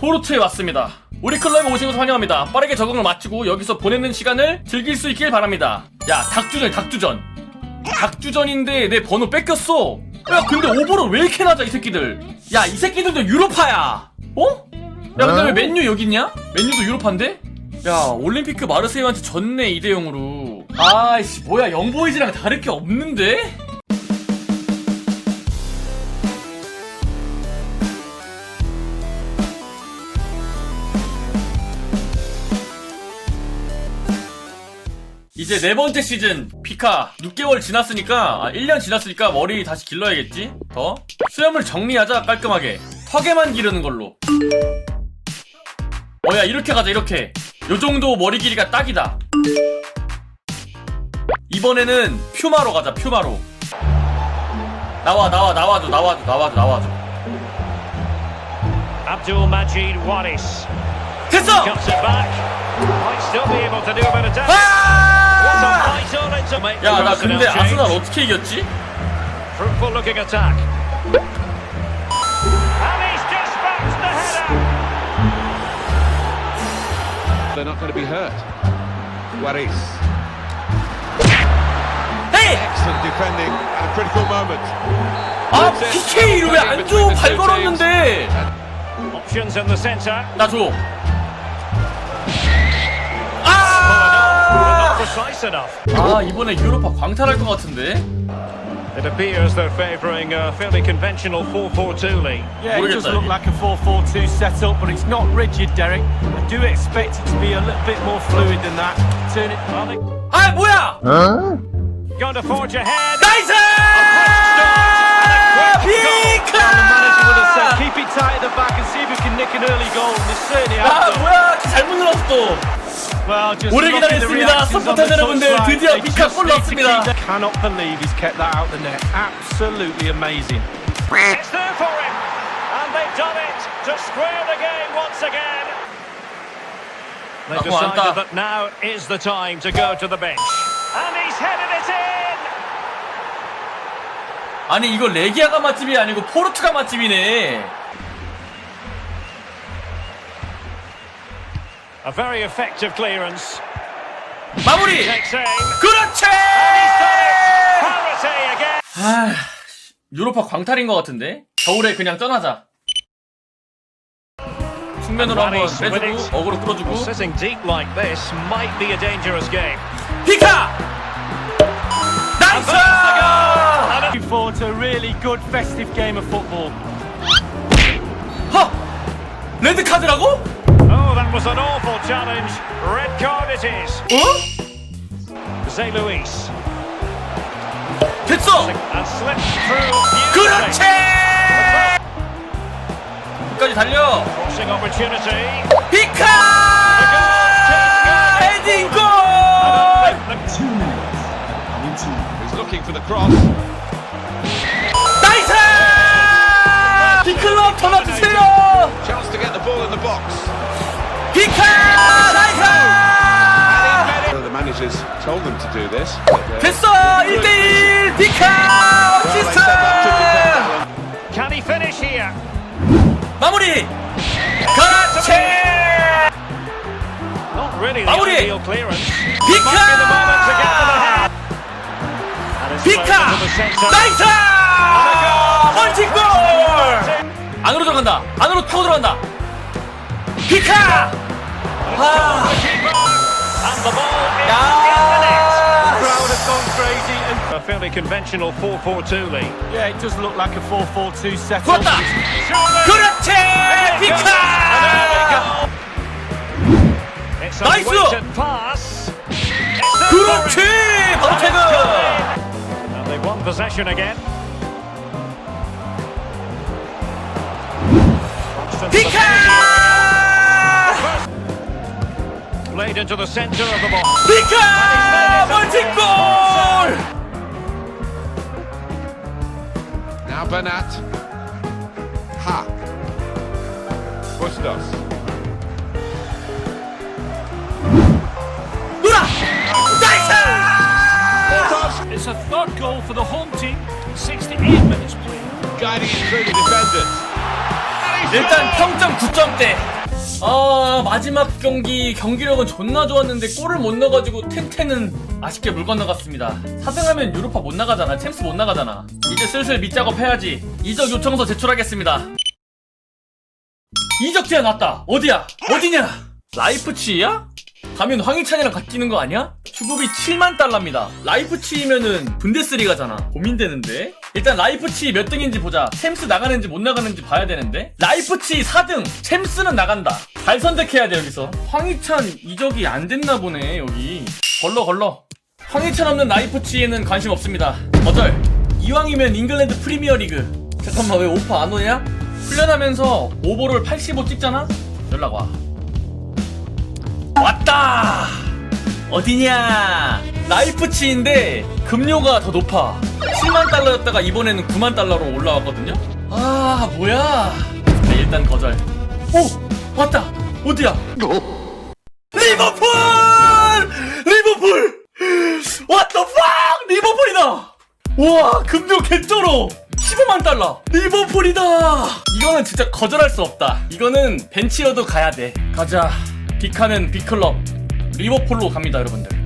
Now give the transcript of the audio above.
포르투에 왔습니다. 우리 클럽에 오신 것을 환영합니다. 빠르게 적응을 마치고 여기서 보내는 시간을 즐길 수 있길 바랍니다. 야, 닭주전, 닭주전. 닭주전인데 내 번호 뺏겼어. 야, 근데 오버를 왜 이렇게 낮아, 이 새끼들. 야, 이 새끼들도 유로파야. 어? 야, 근데 왜 맨유 여기 있냐? 맨유도 유로파인데? 야, 올림피크 마르세유한테 졌네, 2대0으로. 아이씨, 뭐야, 영보이즈랑 다를 게 없는데? 이제 네 번째 시즌 피카. 6개월 지났으니까 아 1년 지났으니까 머리 다시 길러야겠지? 더? 수염을 정리하자 깔끔하게. 턱에만 기르는 걸로. 어야 이렇게 가자 이렇게. 요 정도 머리 길이가 딱이다. 이번에는 퓨마로 가자 퓨마로. 나와 나와 나와줘 나와줘 나와줘 나와줘. Abdul Majid Waris. 됐어! Cuts it back. Might still be able to do a bit of damage. What's on 아! 야 나 근데 아스날. 어떻게 이겼지? Fruitful looking attack. And he's dispatched the header. They're not going to be hurt. Waris. 헤이! Excellent defending at a critical moment. 아 PK를 왜안 줘? 발 걸었는데 Options in the centre. 나 줘. precise enough. 아 이번에 유로파 광탈할 것 같은데. It appears they're favouring a fairly conventional 4-4-2 league. Yeah, it does 모르겠다, look 이게. like a 4-4-2 setup, but it's not rigid, Derek. I do expect it to be a little bit more fluid than that. Turn it. Are they 아 뭐야? going to forge ahead? 나이스! The manager would have said, 피카! keep it tight at the back and see if we can nick an early goal. And they certainly 아 have done. 뭐야? 잘못 눌렀어 또. Well, just 오래 기다렸습니다. 서포터 여러분들. 드디어 피카 골 넣었습니다. Cannot believe he's kept that out the net. Absolutely amazing. It's there for him. And they've done it to square the game once again. They've decided that now is the time to go to the bench. And he's headed it in. 아니 이거 레기아가 맛집이 아니고 포르투가 맛집이네. A very effective clearance. 마무리. 그렇지. 아 유로파 광탈인 것 같은데. 겨울에 그냥 떠나자. 측면으로 한번 빼주고 어그로 끌어주고. Sitting deep like this might be a dangerous game. 피카! 나이스! Looking forward to a really good festive game of football. 허! 레드 카드라고? Oh, that was an awful challenge. Red card it is. 어? Zay Luis. 됐어! And slipped through. beautifully. 그렇지! 끝까지 달려! Crossing opportunity. 피카! 헤딩 골! He's looking for the cross. 나이스! 피클럽 전화 주세요! Chance to get the ball in the box. 피카! 나이스! The managers told them to do this. but, uh, 됐어! 1대1! 피카! well, they 어시스트! 마무리! 그렇지! Not really the 마무리! the centre. 나이스! 멀티골! 안으로 들어간다. 안으로 타고 들어간다. 피카! 아, And the ball is 야! in the net. Crowd have gone crazy, and A fairly conventional 4-4-2 league. yeah, it does look like a 4-4-2 setup. 좋았다. Surely. 그렇지! And there we 피카! go. It's a 나이스! weighted pass. It's there 그렇지! for him. 바로 태그! And they've won possession again. 피카! Played into the centre of the box. 피카! 멀티골! Now Bernat. Ha. Bustos. 누나! 나이스! It's a third goal for the home team. 68 minutes played. Guiding it through the defenders. And he's 일단 평점 9점대. 아 마지막 경기 경기력은 존나 좋았는데 골을 못 넣어가지고 텐텐은 아쉽게 물 건너갔습니다. 4승하면 유로파 못 나가잖아. 챔스 못 나가잖아. 이제 슬슬 밑작업 해야지. 이적 요청서 제출하겠습니다. 이적 제안 왔다. 어디야? 어디냐? 라이프치히야? 가면 황희찬이랑 같이 뛰는 거 아니야? 주급이 7만 달러입니다. 라이프치히면은 분데스리가잖아. 고민되는데? 일단 라이프치히 몇 등인지 보자. 챔스 나가는지 못 나가는지 봐야 되는데? 라이프치히 4등! 챔스는 나간다. 잘 선택해야 돼, 여기서. 황희찬 이적이 안 됐나 보네, 여기. 걸러, 걸러. 황희찬 없는 라이프치히에는 관심 없습니다. 어쩔. 이왕이면 잉글랜드 프리미어 리그. 잠깐만, 왜 오퍼 안 오냐? 훈련하면서 오버롤 85 찍잖아? 연락 와. 왔다! 어디냐? 라이프치인데 급료가 더 높아. 7만 달러였다가 이번에는 9만 달러로 올라왔거든요? 아, 뭐야? 네, 일단 거절. 오! 왔다! 어디야? 리버풀! 리버풀! What the fuck! 리버풀이다! 우와, 급료 개쩔어! 15만 달러! 리버풀이다! 이거는 진짜 거절할 수 없다. 이거는 벤치여도 가야 돼. 가자. 비카는 비클럽. 리버풀로 갑니다, 여러분들.